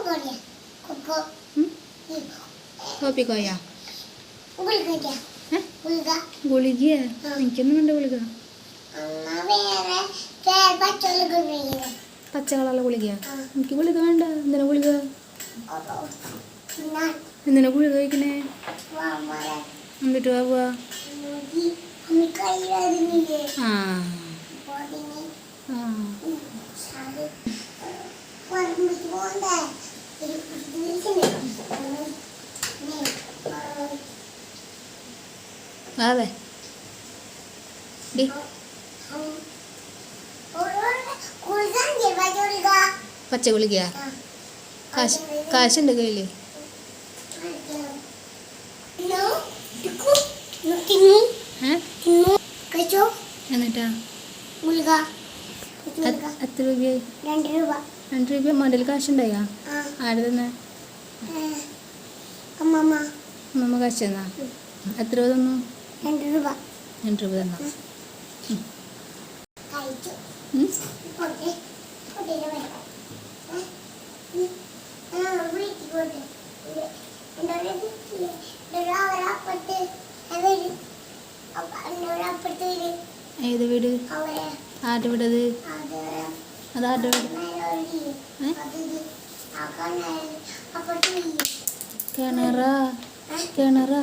ഏ കേക്കാല്ല ഏ ഉം? കോപ്പിക്കോയാ ഏ? ഗുളിക. എനിക്കൊന്നും വേണ്ട ഗുളിക. പച്ച കളറുള്ള ഗുളിക എനിക്ക് ഗുളിക വേണ്ട. എന്തിനാ ഗുളിക? എന്തിനാ ഗുളിക കഴിക്കണേ? എന്നിട്ട് പോവാ ആ. ആ. അതെ പച്ച ഗുളിക കാശ് കാശുണ്ട് കയ്യിൽ. എന്നിട്ടാ? എത്ര രൂപയായി? രണ്ട് രൂപ. മണ്ടയിൽ കാശുണ്ടായാ? ആര് തന്നെ അമ്മമ്മ. കാശ് തന്നാ? എത്ര രൂപ തന്നു? രണ്ട് രൂപ. രണ്ട് തന്നാ. ഏത് വീട്? ആരുടെ വീടത്? അത് അത് അത് ആരുടെ വീട് കിണറാ. കിണറാ?